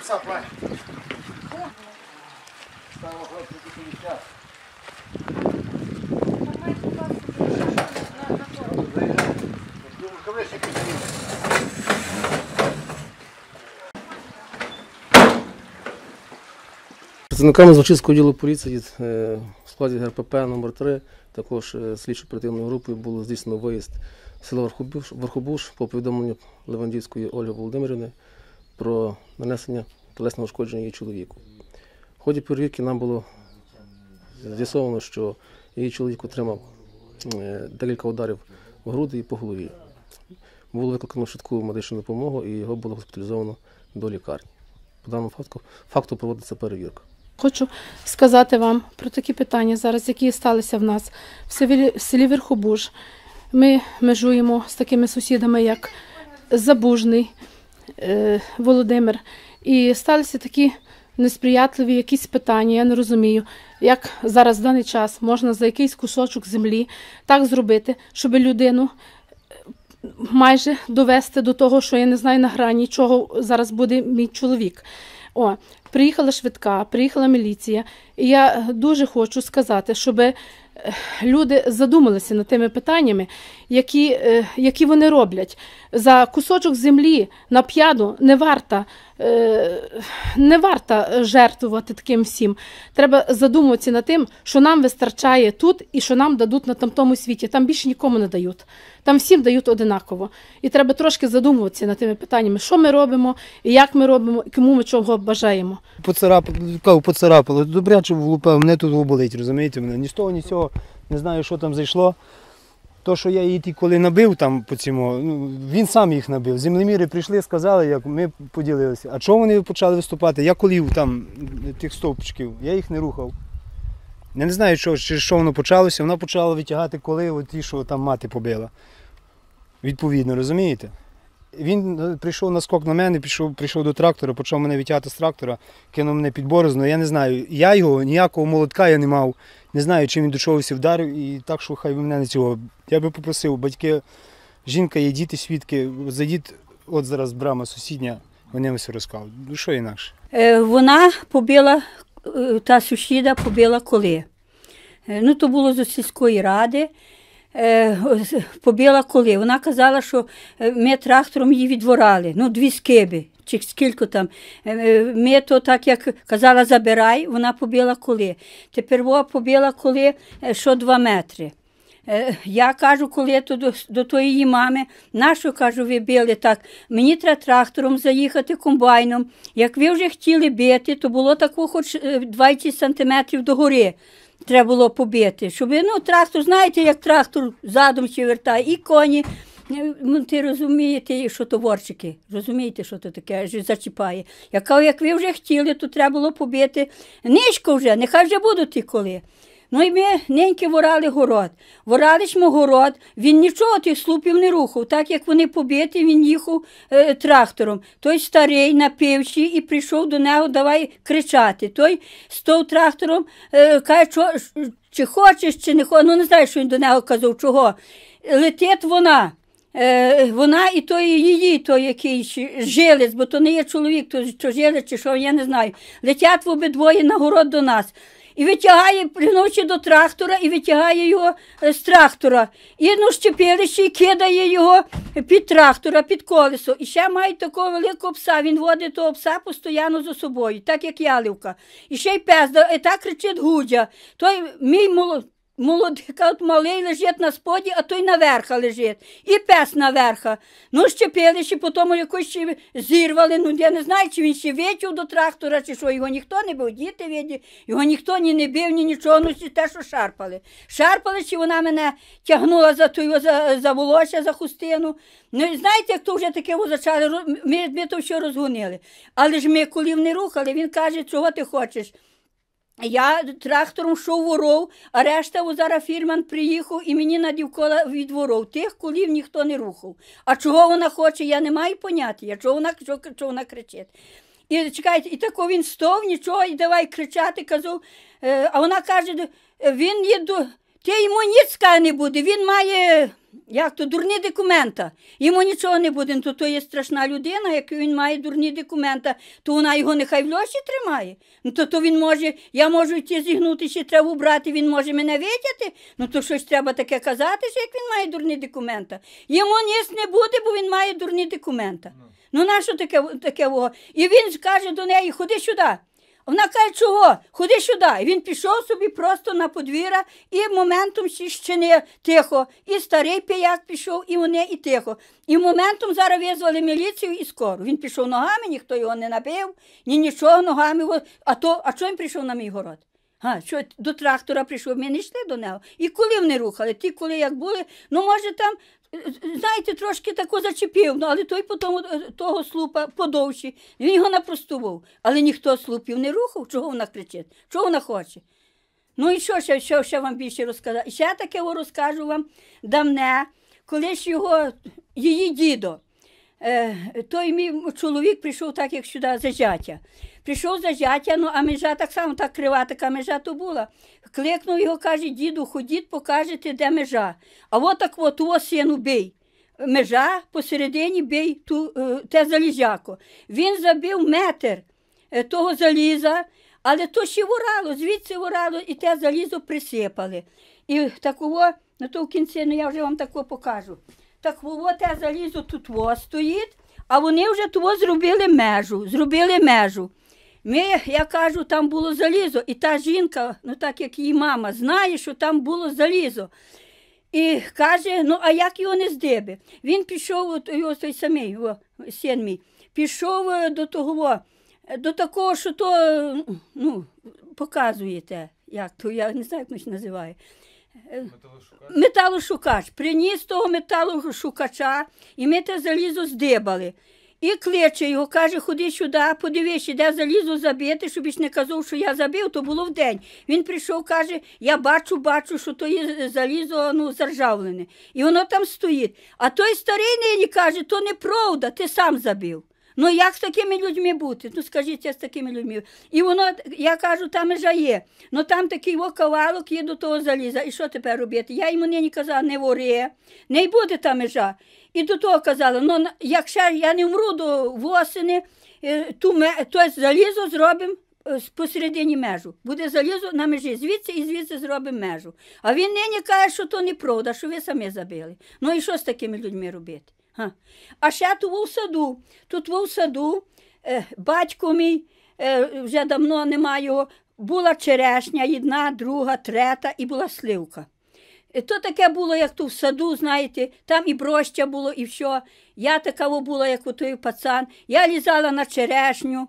пса плань. Ставимо хлопці. Працівниками Злочинського відділу поліції е, в складі ГРПП номер 3 також е, слідчо оперативною групою було здійснено виїзд в село Верхобуш по повідомленню Левандівської Ольги Володимирівни про нанесення телесного ушкодження її чоловіку. В ході перевірки нам було з'ясовано, що її чоловік отримав е, декілька ударів в груди і по голові. Було викликано швидку медичну допомогу і його було госпіталізовано до лікарні. По даному факту, факту проводиться перевірка. Хочу сказати вам про такі питання зараз, які сталися в нас в селі, в селі Верхобуж. Ми межуємо з такими сусідами, як Забужний Володимир. І сталися такі несприятливі якісь питання. Я не розумію, як зараз в даний час можна за якийсь кусочок землі так зробити, щоб людину е, майже довести до того, що я не знаю на грані, чого зараз буде мій чоловік. О, приїхала швидка, приїхала міліція. І я дуже хочу сказати, щоб е, люди задумалися над тими питаннями, які, е, які вони роблять. За кусочок землі на п'яду не варта, не варта жертвувати таким всім. Треба задумуватися над тим, що нам вистачає тут і що нам дадуть на тамтому світі. Там більше нікому не дають. Там всім дають одинаково. І треба трошки задумуватися над тими питаннями, що ми робимо, і як ми робимо, і кому ми чого бажаємо. Поцарапало, поцарапало. Добряче влупив, мене тут болить, розумієте мене? Ні з того, ні з цього. Не знаю, що там зайшло. То, що я її коли набив там по цьому, ну, він сам їх набив. Землеміри прийшли, сказали, як ми поділилися. А чого вони почали виступати? Я колів там тих стовпчиків, я їх не рухав. Я не знаю, що, через що воно почалося. Вона почала витягати коли ті, що там мати побила. Відповідно, розумієте? Він е, прийшов на скок на мене, пішов, прийшов до трактора, почав мене відтягати з трактора, кинув мене під борозну. Я не знаю. Я його ніякого молотка я не мав. Не знаю, чим він до чогось вдарив, і так, що хай би мене не цього. Я би попросив, батьки, жінка є діти, свідки, зайдіть, от зараз брама сусідня, вони все розкажуть. Ну що інакше? Е, Вона побила, е, та сусіда побила коли. Е, Ну, то було з сільської ради. Побила коли. Вона казала, що ми трактором її відворали. Ну, дві скиби. Чи скільки там. Е, е, Ми то так, як казала, забирай, вона побила коли. Тепер вона побила коли, е, що два метри. Я кажу, коли то до, до тої мами, нащо кажу, ви били так? Мені треба трактором заїхати комбайном. Як ви вже хотіли бити, то було тако хоч е, 20 сантиметрів догори. Треба було побити. Щоб, ну, трактор, знаєте, як трактор задом ще вертає, і коні. Ну, ти розумієте, що то розумієте, що то таке, зачіпає. Я кажу, як ви вже хотіли, то треба було побити низько вже, нехай вже будуть ті коли. Ну і ми неньки ворали город. Ворали ж ми город, він нічого тих слупів не рухав. Так як вони побиті, він їхав е, трактором. Той старий напивши і прийшов до нього, давай кричати. Той став трактором, е, каже, що, чи хочеш, чи не хочеш. Ну не знаю, що він до нього казав, чого. Летить вона. Е, вона і той її, той якийсь жилець, бо то не є чоловік, то, то жилець чи що, я не знаю. Летять в обидвоє на город до нас. І витягає, пригнувши до трактора, і витягає його е, з трактора. І ну, щепилище, і кидає його під трактора, під колесо. І ще має такого великого пса. Він водить того пса постійно за собою, так як яливка. І ще й пес, і так кричить Гудя. Той мій молод... Молодий, от малий лежить на споді, а той наверха лежить. І пес наверха. Ну, щепили ще, потім якось ще зірвали. Ну, я не знаю, чи він ще витяг до трактора, чи що. Його ніхто не бив, діти виді, його ніхто ні не бив, ні нічого, ну те, що шарпали. Шарпали, чи вона мене тягнула за ту, за, за волосся, за хустину. Ну, і знаєте, як то вже таке зачали, ми, ми то все розгонили. Але ж ми колів не рухали, він каже, чого ти хочеш. Я трактором йшов воров, а решта о, зараз фірман приїхав і мені надівкола від воров. Тих колів ніхто не рухав. А чого вона хоче, я не маю поняття, чого вона, чого, чого вона кричить. І чекайте, і тако він стов, нічого, і давай кричати, казав. Е, а вона каже, «Е, він є. Ти йому ніц не буде, він має як то дурні документа. Йому нічого не буде, ну, то, то є страшна людина, як він має дурні документа, то вона його нехай в льоші тримає. Ну то, то він може, я можу йти зігнути, ще траву брати, він може мене видіти. Ну то щось треба таке казати, що як він має дурні документа. Йому ніс не буде, бо він має дурні документа. Ну нащо таке, таке? І він каже до неї, ходи сюди. Вона каже, чого? Ходи сюди. І він пішов собі просто на подвір'я і моментом не тихо. І старий пияк пішов, і вони, і тихо. І моментом зараз визвали міліцію і скоро. Він пішов ногами, ніхто його не набив, ні нічого ногами. А то, а чого він прийшов на мій город? А, що до трактора прийшов, ми не йшли до нього. І коли вони рухали? Ті, коли як були, ну може там, знаєте, трошки тако зачепив, ну, але той потім е, того слупа подовший, він його напростував. Але ніхто слупів не рухав, чого вона кричить, чого вона хоче. Ну і що ще, що ще вам більше розказати? Ще таке розкажу вам давне, коли ж його, її дідо, той мій чоловік прийшов так, як сюди за зятя. Прийшов за зятя, ну а межа так само, так крива така межа то була. Кликнув його, каже, діду, ходіть, покажете, де межа. А от так от, того сину бий. Межа посередині бий ту, е, те залізяко. Він забив метр е, того заліза, але то ще ворало, звідси ворало, і те залізо присипали. І такого, ну то в кінці, ну я вже вам тако покажу. Такого те залізо тут во стоїть, а вони вже того зробили межу, зробили межу. Ми, я кажу, там було залізо, і та жінка, ну так як її мама, знає, що там було залізо. І каже, ну а як його не здиби? Він пішов, от, його той самий, о, син мій, пішов е, до того, е, до такого, що то, ну, показуєте, як то, я не знаю, як воно називає. Металошукач. Приніс того металошукача, і ми те залізо здибали. І кличе його, каже, ходи сюди, подивись, де залізо забити, щоб ж не казав, що я забив, то було вдень. Він прийшов, каже, я бачу, бачу, що то є залізо ну, заржавлене. І воно там стоїть. А той старий нині каже, то неправда, ти сам забив. Ну як з такими людьми бути? Ну скажіть, я з такими людьми. І воно, я кажу, там межа є. Ну там такий о кавалок є до того заліза. І що тепер робити? Я йому нині казала, не вори, не буде та межа. І до того казала, ну якщо я не вмру до восени, е, ту то залізо зробимо е, посередині межу. Буде залізо на межі, звідси і звідси зробимо межу. А він нині каже, що то неправда, що ви самі забили. Ну і що з такими людьми робити? А ще тут в саду. Тут в саду е, батько мій, е, вже давно немає його, була черешня, одна, друга, трета і була сливка. Е, То таке було, як тут в саду, знаєте, там і броща було, і все. Я така була, як у той пацан. Я лізала на черешню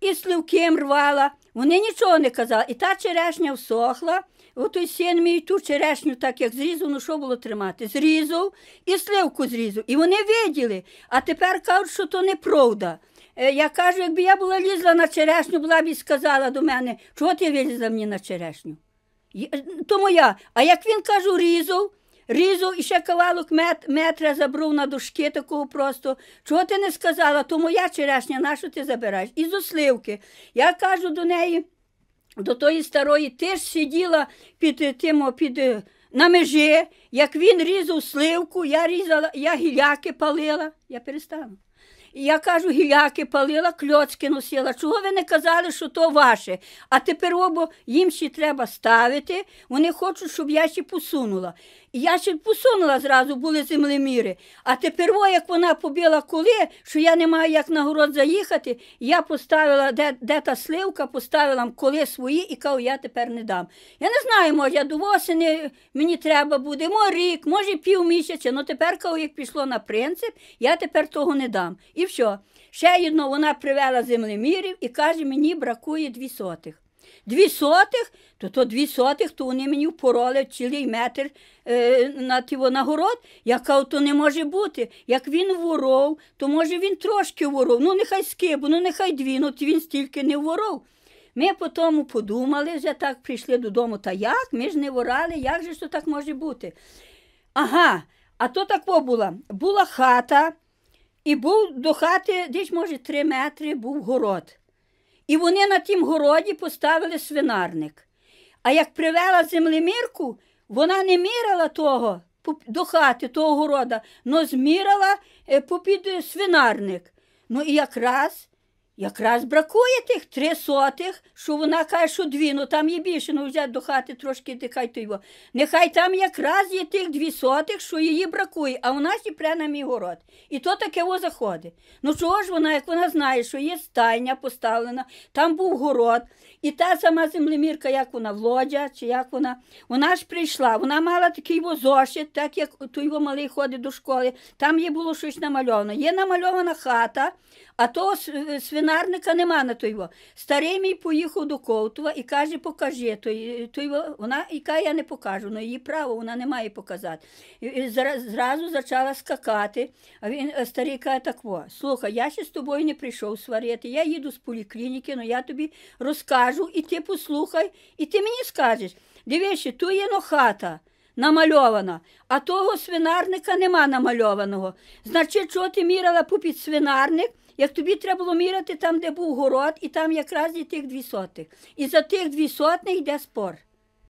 і сливки рвала. Вони нічого не казали. І та черешня всохла. От той син мій ту черешню, так як зрізав, ну що було тримати? Зрізав і сливку зрізав. І вони виділи. А тепер кажуть, що то неправда. Е, Я кажу, якби я була лізла на черешню, була б і сказала до мене, чого ти вилізла мені на черешню? Я- То моя. А як він кажу, різав, різав і ще кавалок мет, метра забрав на дошки такого просто. Чого ти не сказала, то моя черешня, на що ти забираєш? І зо сливки. Я кажу до неї, до тої старої, теж сиділа під тим, під, е, на межі, як він різав сливку, я різала, я гіляки палила, я перестану. Я кажу, гіляки палила, кльоцки носила. Чого ви не казали, що то ваше? А тепер обо їм ще треба ставити. Вони хочуть, щоб я ще посунула. Я ще посунула зразу, були землеміри. А тепер, о, як вона побила коли, що я не маю як на город заїхати, я поставила, де, де та сливка, поставила коли свої і кажу, я тепер не дам. Я не знаю, може, я до осені мені треба буде, може рік, може півмісяця. Ну тепер, кажу, як пішло на принцип, я тепер того не дам. І все. Ще одно вона привела землемірів і каже, мені бракує дві сотих. Дві сотих, то то дві сотих, то вони мені впороли цілий метр е, на тіво на город. Я то не може бути. Як він воров, то може він трошки воров. Ну нехай скибу, ну нехай дві, ну він стільки не воров. Ми по тому подумали, вже так прийшли додому. Та як? Ми ж не ворали, як же то так може бути? Ага, а то тако була. Була хата, і був до хати десь, може, три метри був город. І вони на тім городі поставили свинарник. А як привела землемірку, вона не мірила того до хати того города, но змірила е, попід е, свинарник. Ну і якраз, якраз бракує тих три сотих, що вона каже, що дві, ну там є більше, ну взяти до хати трошки, нехай то його. Нехай там якраз є тих дві сотих, що її бракує, а і прямо на мій город. І то таке во заходить. Ну чого ж вона, як вона знає, що є стайня поставлена, там був город, і та сама землемірка, як вона, Володя, чи як вона, вона ж прийшла, вона мала такий зошит, так як той його малий ходить до школи, там є було щось намальовано. Є намальована хата, а того с- свинарника нема на той. во. Старий мій поїхав до Ковтова і каже, покажи. Той, той, вона і каже, я не покажу, ну її право, вона не має показати. І, зразу почала скакати, а він старий каже, так во, слухай, я ще з тобою не прийшов сварити, я їду з поліклініки, ну я тобі розкажу, і ти послухай, і ти мені скажеш. Дивись, тут є хата намальована, а того свинарника нема намальованого. Значить, чого ти міряла попід свинарник, як тобі треба було міряти там, де був город, і там якраз є тих дві сотих. І за тих дві сотних йде спор.